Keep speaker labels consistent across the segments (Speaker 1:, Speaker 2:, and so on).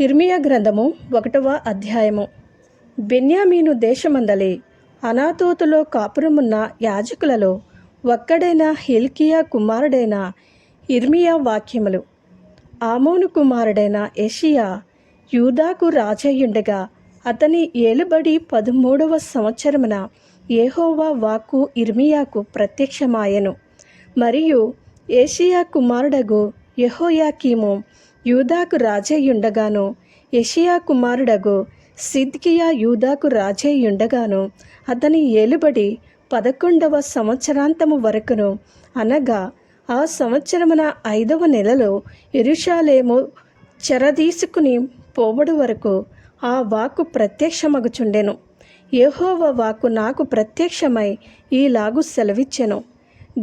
Speaker 1: హిర్మియా గ్రంథము ఒకటవ అధ్యాయము. బెన్యామీను దేశమందలి అనాతోతులో కాపురమున్న యాజకులలో ఒక్కడైన హిల్కియా కుమారుడైన ఇర్మియా వాక్యములు. ఆమోను కుమారుడైన ఎషియా యూదాకు రాజయ్యుండగా అతని ఏలుబడి పదమూడవ సంవత్సరమున ఏహోవా వాక్కు ఇర్మియాకు ప్రత్యక్షమాయెను. మరియు ఏషియా కుమారుడగు యహోయాకీము యూదాకు రాజయ్యుండగాను యషియా కుమారుడగు సిద్కియా యూదాకు రాజయ్యుండగాను అతని ఏలుబడి పదకొండవ సంవత్సరాంతము వరకును అనగా ఆ సంవత్సరమున ఐదవ నెలలో ఇరుషాలేము చెరదీసుకుని పోవడు వరకు ఆ వాకు ప్రత్యక్షమగుచుండెను. యెహోవా వాక్కు నాకు ప్రత్యక్షమై ఈలాగు సెలవిచ్చెను.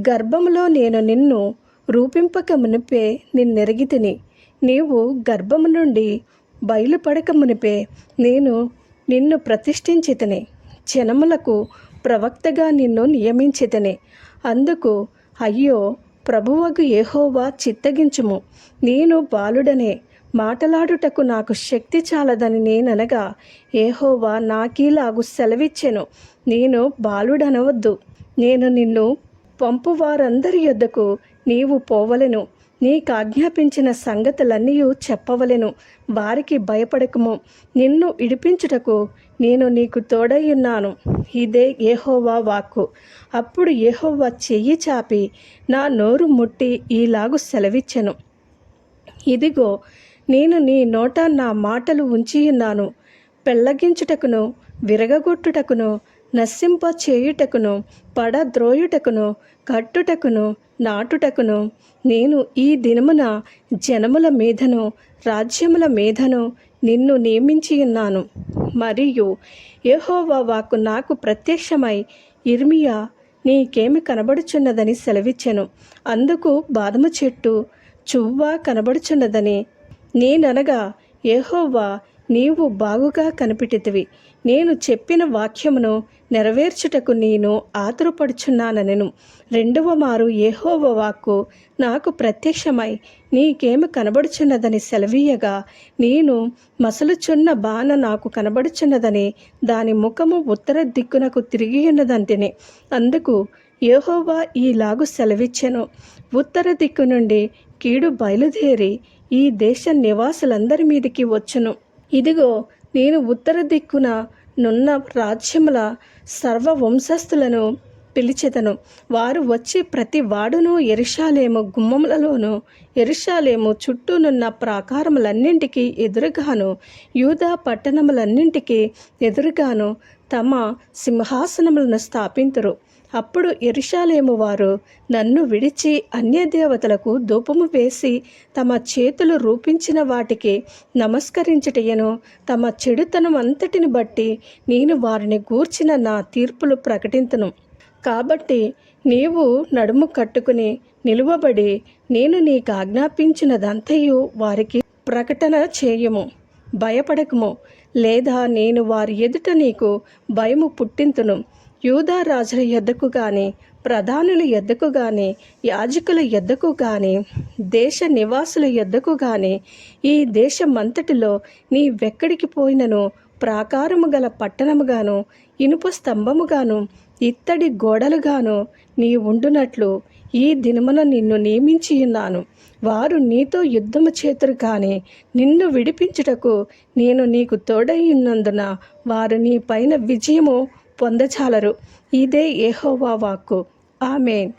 Speaker 1: గర్భములో నేను నిన్ను రూపింపక మునిపే నిన్నెరిగితిని నీవు గర్భము నుండి బయలుపడక మునిపే నేను నిన్ను ప్రతిష్ఠించితిని. జనములకు ప్రవక్తగా నిన్ను నియమించితని. అందుకు అయ్యో ప్రభువకు ఏహోవా చిత్తగించుము. నేను బాలుడనే. మాటలాడుటకు నాకు శక్తి చాలదని నేననగా ఏహోవా నాకీలాగు సెలవిచ్చెను. నేను బాలుడనవద్దు. నేను నిన్ను పంపువారందరి యొద్దకు నీవు పోవలెను. నీకు ఆజ్ఞాపించిన సంగతులన్నీ చెప్పవలెను. వారికి భయపడకము. నిన్ను ఇడిపించుటకు నేను నీకు తోడయ్యున్నాను ఇదే ఏహోవా వాక్కు. అప్పుడు ఏహోవా చెయ్యి చాపి నా నోరు ముట్టి ఈలాగు సెలవిచ్చెను. ఇదిగో నేను నీ నోట నా మాటలు ఉంచియున్నాను. పెళ్ళగించుటకును విరగగొట్టుటకును నశింప చేయుటకును పడద్రోయుటకును కట్టుటకును నాటుటకును నేను ఈ దినమున జనముల మీదను రాజ్యముల మీదను నిన్ను నియమించియున్నాను మరియు యెహోవా వాకు నాకు ప్రత్యక్షమై ఇర్మియా నీకేమి కనబడుచున్నదని సెలవిచ్చెను. అందుకు బాదము చెట్టు చువ్వ కనబడుచున్నదని నేననగా యెహోవా నీవు బాగుగా కనిపెట్టితివి. నేను చెప్పిన వాక్యమును నెరవేర్చుటకు నేను ఆతురపడుచున్నానెను రెండవ మారు ఏహోవ వాక్కు నాకు ప్రత్యక్షమై నీకేమి కనబడుచున్నదని సెలవీయగా నేను మసలుచున్న బాణ నాకు కనబడుచున్నదని దాని ముఖము ఉత్తర దిక్కునకు తిరిగి ఉన్నదంటిని అందుకు యెహోవా ఈలాగు సెలవిచ్చెను. ఉత్తర దిక్కు నుండి కీడు బయలుదేరి ఈ దేశ నివాసులందరి మీదికి వచ్చును. ఇదిగో నేను ఉత్తర దిక్కున నున్న రాజ్యముల సర్వ వంశస్థులను పిలిచెదను. వారు వచ్చి ప్రతి వాడును ఎరుషాలేము గుమ్మములలోను ఎరుషాలేము చుట్టూనున్న ప్రాకారములన్నింటికి ఎదురుగాను యూదా పట్టణములన్నింటికి ఎదురుగాను తమ సింహాసనములను స్థాపింతురు. అప్పుడు ఎరుషాలేము వారు నన్ను విడిచి అన్యదేవతలకు ధూపము వేసి తమ చేతులు రూపించిన వాటికి నమస్కరించుటయను. తమ చెడుతనం అంతటిని బట్టి నేను వారిని గూర్చిన నా తీర్పులు ప్రకటించను కాబట్టి నీవు నడుము కట్టుకుని నిలువబడి నేను నీకు ఆజ్ఞాపించినదంతయు వారికి ప్రకటన చేయము. భయపడకము. లేదా నేను వారి ఎదుట నీకు భయము పుట్టింతును. యూదా రాజుల యొద్దకు కానీ ప్రధానుల యొద్దకు కానీ యాజకుల యొద్దకు కానీ దేశ నివాసుల యొద్దకు కానీ ఈ దేశమంతటిలో నీవెక్కడికి పోయినను? ప్రాకారము గల పట్టణముగాను ఇనుప స్తంభముగాను ఇత్తడి గోడలుగాను నీ ఉండునట్లు ఈ దినమున నిన్ను నియమించి ఉన్నాను. వారు నీతో యుద్ధము చేతురు కానీ నిన్ను విడిపించుటకు నేను నీకు తోడై ఉన్నందున వారు నీ పైన విజయము పొందచాలరు. ఇదే ఏహోవా వాక్కు. ఆమెన్.